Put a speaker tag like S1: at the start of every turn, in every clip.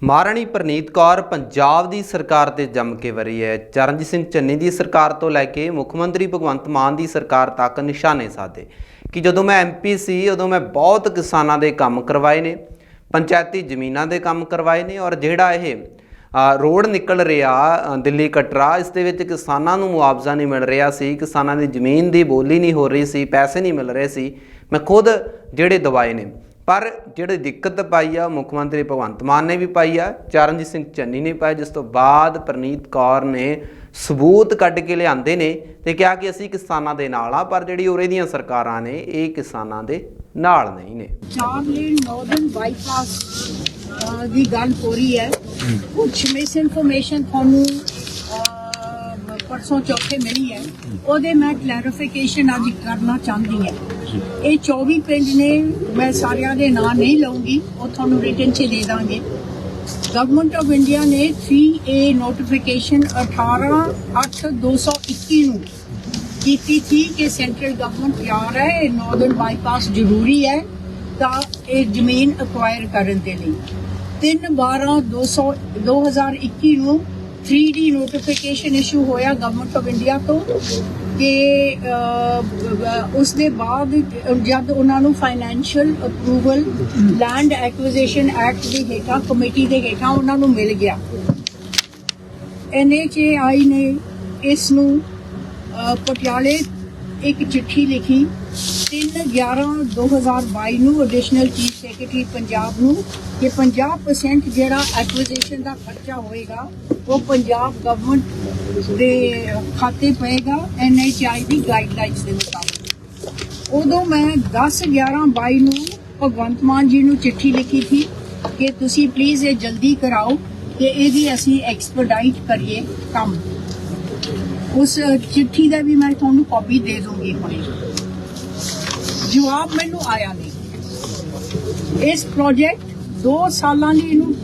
S1: ਮਹਾਰਾਣੀ ਪ੍ਰਨੀਤ ਕੌਰ ਪੰਜਾਬ ਦੀ ਸਰਕਾਰ ਤੇ ਜੰਮ ਕੇ ਵਰੀ ਹੈ। ਚਰਨਜੀਤ ਸਿੰਘ ਚੰਨੀ ਦੀ ਸਰਕਾਰ ਤੋਂ ਲੈ ਕੇ ਮੁੱਖ ਮੰਤਰੀ ਭਗਵੰਤ ਮਾਨ ਦੀ ਸਰਕਾਰ ਤੱਕ ਨਿਸ਼ਾਨੇ ਸਾਧੇ। ਕਿ ਜਦੋਂ ਮੈਂ ਐਮਪੀ ਸੀ, ਉਦੋਂ ਮੈਂ ਬਹੁਤ ਕਿਸਾਨਾਂ ਦੇ ਕੰਮ ਕਰਵਾਏ ਨੇ, ਪੰਚਾਇਤੀ ਜ਼ਮੀਨਾਂ ਦੇ ਕੰਮ ਕਰਵਾਏ ਨੇ ਔਰ ਜਿਹੜਾ ਇਹ ਰੋਡ ਨਿਕਲ ਰਿਹਾ ਦਿੱਲੀ ਕਟਰਾ, ਇਸ ਦੇ ਵਿੱਚ ਕਿਸਾਨਾਂ ਨੂੰ ਮੁਆਵਜ਼ਾ ਨਹੀਂ ਮਿਲ ਰਿਹਾ ਸੀ, ਕਿਸਾਨਾਂ ਦੀ ਜ਼ਮੀਨ ਦੀ ਬੋਲੀ ਨਹੀਂ ਹੋ ਰਹੀ ਸੀ, ਪੈਸੇ ਨਹੀਂ ਮਿਲ ਰਹੇ ਸੀ, ਮੈਂ ਖੁਦ ਜਿਹੜੇ ਦਵਾਏ ਨੇ। ਪਰ ਜਿਹੜੀ ਦਿੱਕਤ ਪਾਈ ਆ ਮੁੱਖ ਮੰਤਰੀ ਭਗਵੰਤ ਮਾਨ ਨੇ ਵੀ ਪਾਈ ਆ ਚਰਨਜੀਤ ਸਿੰਘ ਚੰਨੀ ਨੇ ਪਾਈ ਜਿਸ ਤੋਂ ਬਾਅਦ ਪ੍ਰਨੀਤ ਕੌਰ ਨੇ ਸਬੂਤ ਕੱਢ ਕੇ ਲਿਆਂਦੇ ਨੇ ਤੇ ਕਿਹਾ ਕਿ ਅਸੀਂ ਕਿਸਾਨਾਂ ਦੇ ਨਾਲ ਆ ਪਰ ਜਿਹੜੀ ਉਰੇ ਦੀਆਂ ਸਰਕਾਰਾਂ ਨੇ ਇਹ ਕਿਸਾਨਾਂ ਦੇ ਨਾਲ ਨਹੀਂ ਨੇ।
S2: ਚਾਰ ਲੇਨ ਨਾਰਥਰਨ ਬਾਈਪਾਸ ਦੀ ਗੱਲ ਹੋ ਰਹੀ ਹੈ। ਕੁਝ ਮਿਸ ਇਨਫੋਰਮੇਸ਼ਨ ਤੁਹਾਨੂੰ ਪਰਸੋਂ ਚੌਥੇ ਮਿਲੀ ਹੈ। ਉਹਦੇ ਮੈਂ ਕਲੈਰੀਫਿਕੇਸ਼ਨ ਅੱਜ ਕਰਨਾ ਚਾਹੁੰਦੀ ਹਾਂ। ਇਹ 24 ਪਿੰਡ ਨੇ ਮੈਂ ਸਾਰਿਆਂ ਦੇ ਨਾਂ ਨਹੀਂ ਲਵਾਂਗੀ ਉਹ ਤੁਹਾਨੂੰ ਰਿਟਨ 'ਚ ਦੇ ਦਾਂਗੇ। ਗਵਰਨਮੈਂਟ ਆਫ ਇੰਡੀਆ ਨੇ 3A ਨੋਟੀਫਿਕੇਸ਼ਨ 18 8 221 ਨੂੰ ਕੀਤੀ ਥੀ ਕਿ ਸੈਂਟਰਲ ਗਵਰਨਮੈਂਟ ਤਿਆਰ ਹੈ ਇਹ ਨਾਰਥਰਨ ਬਾਈਪਾਸ ਜ਼ਰੂਰੀ ਹੈ ਤਾਂ ਇਹ ਜ਼ਮੀਨ ਅਕਵਾਇਰ ਕਰਨ ਦੇ ਲਈ। 3 12 200 2021 ਨੂੰ 3D ਨੋਟੀਫਿਕੇਸ਼ਨ ਇਸ਼ੂ ਹੋਇਆ ਗਵਰਨਮੈਂਟ ਆਫ ਇੰਡੀਆ ਤੋਂ ਕਿ ਅਹ, ਉਸ ਦੇ ਬਾਅਦ ਜਦ ਉਹਨਾਂ ਨੂੰ financial approval land acquisition act ਦੇ ਹੇਠਾਂ ਕਮੇਟੀ ਦੇ ਹੇਠਾਂ ਉਹਨਾਂ ਨੂੰ ਮਿਲ ਗਿਆ। ਐਨਐਚਏਆਈ ਨੇ ਇਸ ਨੂੰ ਪਟਿਆਲੇ ਇੱਕ ਚਿੱਠੀ ਲਿਖੀ 3/11/2022 ਨੂੰ ਐਡੀਸ਼ਨਲ ਚੀਫ ਸੈਕਟਰੀ ਪੰਜਾਬ ਨੂੰ ਕਿ 50% ਜਿਹੜਾ ਐਕੁਜੀਸ਼ਨ ਦਾ ਖਰਚਾ ਹੋਏਗਾ, ਉਹ ਪੰਜਾਬ ਗਵਰਨਮੈਂਟ ਦੇ ਖਾਤੇ ਪਏਗਾ ਐਨਐਚਆਈ ਦੀ ਗਾਈਡਲਾਈਨਸ ਦੇ ਮੁਤਾਬਕ। ਉਦੋਂ ਮੈਂ 10/11/22 ਨੂੰ ਭਗਵੰਤ ਮਾਨ ਜੀ ਨੂੰ ਚਿੱਠੀ ਲਿਖੀ ਸੀ ਕਿ ਤੁਸੀਂ ਪਲੀਜ਼ ਇਹ ਜਲਦੀ ਕਰਾਓ ਕਿ ਇਹਦੀ ਅਸੀਂ ਐਕਸਪਰਡਾਈਟ ਕਰੀਏ ਕੰਮ। ਉਸ ਚਿੱਠੀ ਦਾ ਵੀ ਮੈਂ ਤੁਹਾਨੂੰ ਕਾਪੀ ਦੇ ਦੂੰਗੀ ਹੁਣੇ। ਜਵਾਬ ਮੈਨੂੰ ਆਇਆ ਨਹੀਂ। ਇਸ ਪ੍ਰੋਜੈਕਟ 2 ਸਾਲਾਂ ਲਈ ਇਹਨੂੰ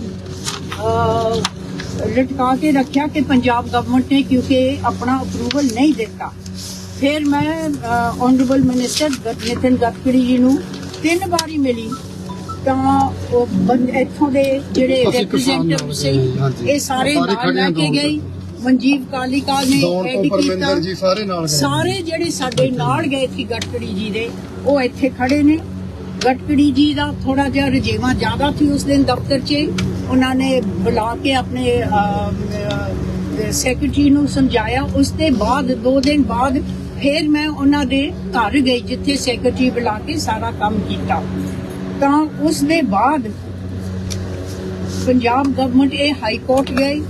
S2: ਲਟਕਾ ਕੇ ਰੱਖਿਆ ਕਿ ਪੰਜਾਬ ਗਵਰਨਮੈਂਟ ਨੇ ਕਿਉਂਕਿ ਆਪਣਾ ਅਪਰੂਵਲ ਨਹੀਂ ਦਿੱਤਾ। ਫਿਰ ਮੈਂ ਆਨਰੇਬਲ ਮਿਨਿਸਟਰ ਨਿਤਿਨ ਗਡਕਰੀ ਜੀ ਨੂੰ ਤਿੰਨ ਵਾਰੀ ਮਿਲੀ ਤਾਂ ਉਹ ਇੱਥੋਂ ਦੇ ਜਿਹੜੇ ਰਿਪਰੈਜ਼ੈਂਟੇਟਿਵ ਸੀ
S3: ਗਏ।
S2: ਇਹ ਸਾਰੇ ਨਾਲ ਲੈ ਕੇ ਗਈ ਮਨਜੀਵ ਕਾਲੀਕਾ ਨੇ
S3: ਦੌੜ ਤੋਂ
S2: ਕੀਤਾ
S3: ਪਰਮਿੰਦਰ ਜੀ ਸਾਰੇ ਨਾਲ ਗਏ।
S2: ਸਾਰੇ ਜਿਹੜੇ ਸਾਡੇ ਨਾਲ ਗਏ ਸੀ ਗਟਕੜੀ ਜੀ ਦੇ ਉਹ ਇੱਥੇ ਖੜੇ ਨੇ। ਗਟਕੜੀ ਜੀ ਦਾ ਥੋੜਾ ਜਿਹਾ ਰਜੇਵਾ ਜ਼ਿਆਦਾ ਸੀ ਉਸ ਦਿਨ ਦਫ਼ਤਰ 'ਚ। ਉਹਨਾਂ ਨੇ ਬੁਲਾ ਕੇ ਆਪਣੇ ਸੈਕਟਰੀ ਨੂੰ ਸਮਝਾਇਆ। ਉਸ ਦੇ ਬਾਅਦ ਦੋ ਦਿਨ ਬਾਅਦ ਫਿਰ ਮੈਂ ਉਹਨਾਂ ਦੇ ਘਰ ਗਈ ਜਿੱਥੇ ਸੈਕਟਰੀ ਬੁਲਾ ਕੇ ਸਾਰਾ ਕੰਮ ਕੀਤਾ। ਤਾਂ ਉਸ ਦੇ ਬਾਅਦ ਪੰਜਾਬ ਗਵਰਨਮੈਂਟ ਇਹ ਹਾਈ ਕੋਰਟ ਗਈ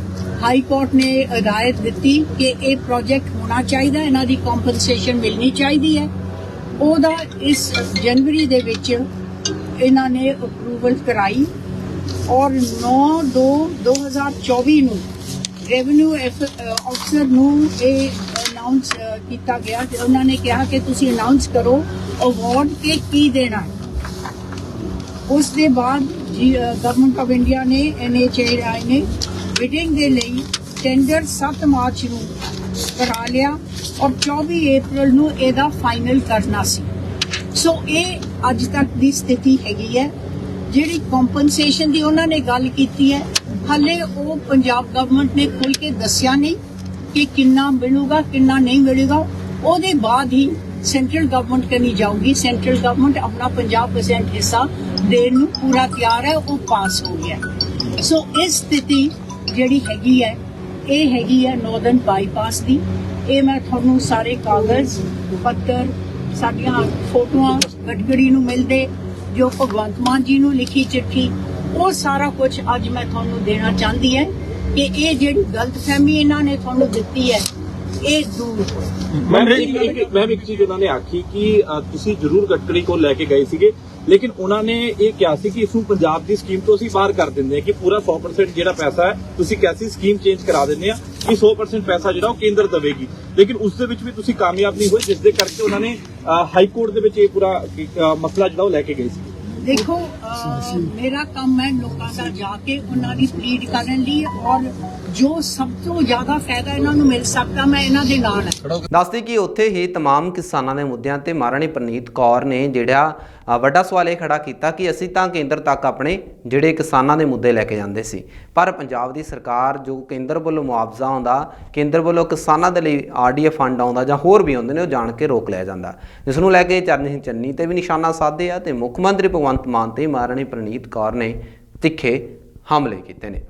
S2: ਹਾਈ ਕੋਰਟ ਨੇ ਹਦਾਇਤ ਦਿੱਤੀ ਕਿ ਇਹ ਪ੍ਰੋਜੈਕਟ ਹੋਣਾ ਚਾਹੀਦਾ ਇਹਨਾਂ ਦੀ ਕੰਪਨਸੇਸ਼ਨ ਮਿਲਣੀ ਚਾਹੀਦੀ ਹੈ। ਉਹਦਾ ਇਸ ਜਨਵਰੀ ਦੇ ਵਿੱਚ ਇਹਨਾਂ ਨੇ ਅਪਰੂਵਲ ਕਰਾਈ ਔਰ 9 2 2024 ਨੂੰ ਰੈਵਨਿਊ ਅਫਸਰ ਨੂੰ ਇਹ ਅਨਾਉਂਸ ਕੀਤਾ ਗਿਆ ਤੇ ਉਹਨਾਂ ਨੇ ਕਿਹਾ ਕਿ ਤੁਸੀਂ ਅਨਾਉਂਸ ਕਰੋ ਅਵਾਰਡ ਕੇ ਕੀ ਦੇਣਾ ਹੈ। ਉਸ ਦੇ ਬਾਅਦ ਗਵਰਨਮੈਂਟ ਆਫ ਇੰਡੀਆ ਨੇ ਐਨਐਚਏਆਈ ਨੇ ਬਿਡਿੰਗ ਦੇ ਲਈ ਟੈਂਡਰ 7 ਮਾਰਚ ਨੂੰ ਕਰਾ ਲਿਆ ਔਰ 24 ਅਪ੍ਰੈਲ ਨੂੰ ਇਹਦਾ ਫਾਈਨਲ ਕਰਨਾ ਸੀ। ਸੋ ਇਹ ਅੱਜ ਤੱਕ ਦੀ ਸਥਿਤੀ ਹੈਗੀ ਹੈ, ਜਿਹੜੀ ਕੰਪਨਸੇਸ਼ਨ ਦੀ ਉਹਨਾਂ ਨੇ ਗੱਲ ਕੀਤੀ ਹੈ। ਹਾਲੇ ਉਹ ਪੰਜਾਬ ਗਵਰਨਮੈਂਟ ਨੇ ਖੁੱਲ ਕੇ ਦੱਸਿਆ ਨਹੀਂ ਕਿ ਕਿੰਨਾ ਮਿਲੂਗਾ, ਕਿੰਨਾ ਨਹੀਂ ਮਿਲੂਗਾ। ਉਹਦੇ ਬਾਅਦ ਹੀ ਸੈਂਟਰਲ ਗਵਰਨਮੈਂਟ ਕਰਨੀ ਜਾਊਗੀ। ਸੈਂਟਰਲ ਗਵਰਨਮੈਂਟ ਆਪਣਾ 50% ਹਿੱਸਾ ਦੇਣ ਨੂੰ ਪੂਰਾ ਤਿਆਰ ਹੈ, ਉਹ ਪਾਸ ਹੋ ਗਿਆ। ਸੋ ਇਸ ਸਥਿਤੀ ਜਿਹੜੀ ਹੈਗੀ ਹੈ, ਇਹ ਹੈਗੀ ਹੈ ਨਾਰਥਰਨ ਬਾਈਪਾਸ ਦੀ। ਇਹ ਮੈਂ ਤੁਹਾਨੂੰ ਸਾਰੇ ਕਾਗਜ਼, ਪੱਤਰ, ਸਾਡੀਆਂ ਫੋਟੋਆਂ ਗਟਗੜੀ ਨੂੰ ਮਿਲਦੇ, ਜੋ ਭਗਵੰਤ ਮਾਨ ਜੀ ਨੂੰ ਲਿਖੀ ਚਿੱਠੀ, ਉਹ ਸਾਰਾ ਕੁਝ ਅੱਜ ਮੈਂ ਤੁਹਾਨੂੰ ਦੇਣਾ ਚਾਹੁੰਦੀ ਹੈ ਕਿ ਇਹ ਜਿਹੜੀ ਗਲਤਫਹਿਮੀ ਇਹਨਾਂ ਨੇ ਤੁਹਾਨੂੰ ਦਿੱਤੀ ਹੈ, ਇਹ ਦੂਰ ਹੋਵੇ
S4: ਮੈਂ ਇੱਕ ਮੈਂ ਇੱਕ ਚੀਜ਼ ਉਹਨਾਂ ਨੇ ਆਖੀ ਕਿ ਤੁਸੀਂ ਜ਼ਰੂਰ ਗਟਕੜੀ ਕੋਲ ਲੈ ਕੇ ਗਏ ਸੀਗੇ। ਲੇਕਿਨ ਉਹਨਾਂ ਨੇ ਇਹ ਕਿਹਾ ਸੀ ਕਿ ਇਸ ਨੂੰ ਪੰਜਾਬ ਦੀ ਸਕੀਮ ਤੋਂ ਅਸੀਂ ਬਾਹਰ ਕਰ ਦਿੰਦੇ ਹਾਂ ਕਿ ਪੂਰਾ 100% ਜਿਹੜਾ ਪੈਸਾ ਹੈ ਤੁਸੀਂ ਕੈਸੀ ਸਕੀਮ ਚੇਂਜ ਕਰਾ ਦਿੰਦੇ ਆ ਕਿ 100% ਪੈਸਾ ਜਿਹੜਾ ਉਹ ਕੇਂਦਰ ਦੇਵੇਗੀ ਲੇਕਿਨ ਉਸ ਦੇ ਵਿੱਚ ਵੀ ਤੁਸੀਂ ਕਾਮਯਾਬ ਨਹੀਂ ਹੋਏ ਜਿਸ ਦੇ ਕਰਕੇ ਉਹਨਾਂ ਨੇ ਹਾਈ ਕੋਰਟ ਦੇ ਵਿੱਚ ਇਹ ਪੂਰਾ ਅ, ਮਸਲਾ ਜਿਹੜਾ ਉਹ ਲੈ ਕੇ ਗਏ ਸੀ
S2: ਦੇਖੋ ਅਹ, ਮੇਰਾ ਕੰਮ ਹੈ ਲੋਕਾਂ ਦਾ ਜਾ ਕੇ ਉਹਨਾਂ ਦੀ ਪਲੀਡ ਕਰਨ ਲਈ ਔਰ ਜੋ ਸਭ ਤੋਂ ਜ਼ਿਆਦਾ ਫਾਇਦਾ ਇਹਨਾਂ ਨੂੰ ਮਿਲ ਸਕਦਾ ਮੈਂ ਇਹਨਾਂ ਦੇ ਨਾਲ ਹਾਂ
S1: ਦੱਸਦੇ ਕਿ ਉੱਥੇ ਹੀ तमाम ਕਿਸਾਨਾਂ ਦੇ ਮੁੱਦਿਆਂ ਤੇ ਮਹਾਰਾਣੀ ਪ੍ਰਨੀਤ ਕੌਰ ਨੇ ਜਿਹੜਾ ਅ, ਵੱਡਾ ਸਵਾਲ ਇਹ ਖੜਾ ਕੀਤਾ ਕਿ ਅਸੀਂ ਤਾਂ ਕੇਂਦਰ ਤੱਕ ਆਪਣੇ ਜਿਹੜੇ ਕਿਸਾਨਾਂ ਦੇ ਮੁੱਦੇ ਲੈ ਕੇ ਜਾਂਦੇ ਸੀ, ਪਰ ਪੰਜਾਬ ਦੀ ਸਰਕਾਰ ਜੋ ਕੇਂਦਰ ਵੱਲੋਂ ਮੁਆਵਜ਼ਾ ਆਉਂਦਾ, ਕੇਂਦਰ ਵੱਲੋਂ ਕਿਸਾਨਾਂ ਦੇ ਲਈ ਆਰਡੀਐਫ ਫੰਡ ਆਉਂਦਾ ਜਾਂ ਹੋਰ ਵੀ ਆਉਂਦੇ ਨੇ, ਉਹ ਜਾਣ ਕੇ ਰੋਕ ਲਿਆ ਜਾਂਦਾ। ਜਿਸ ਨੂੰ ਲੈ ਕੇ ਚਰਨ ਸਿੰਘ ਚੰਨੀ ਤੇ ਵੀ ਨਿਸ਼ਾਨਾ ਸਾਧੇ ਆ ਤੇ ਮੁੱਖ ਮੰਤਰੀ ਭਗਵੰਤ ਮਾਨ ਤੇ ਮਹਾਰਾਣੀ ਪ੍ਰਨੀਤ ਕੌਰ ਨੇ ਤਿੱਖੇ ਹਮਲੇ ਕੀਤੇ ਨੇ।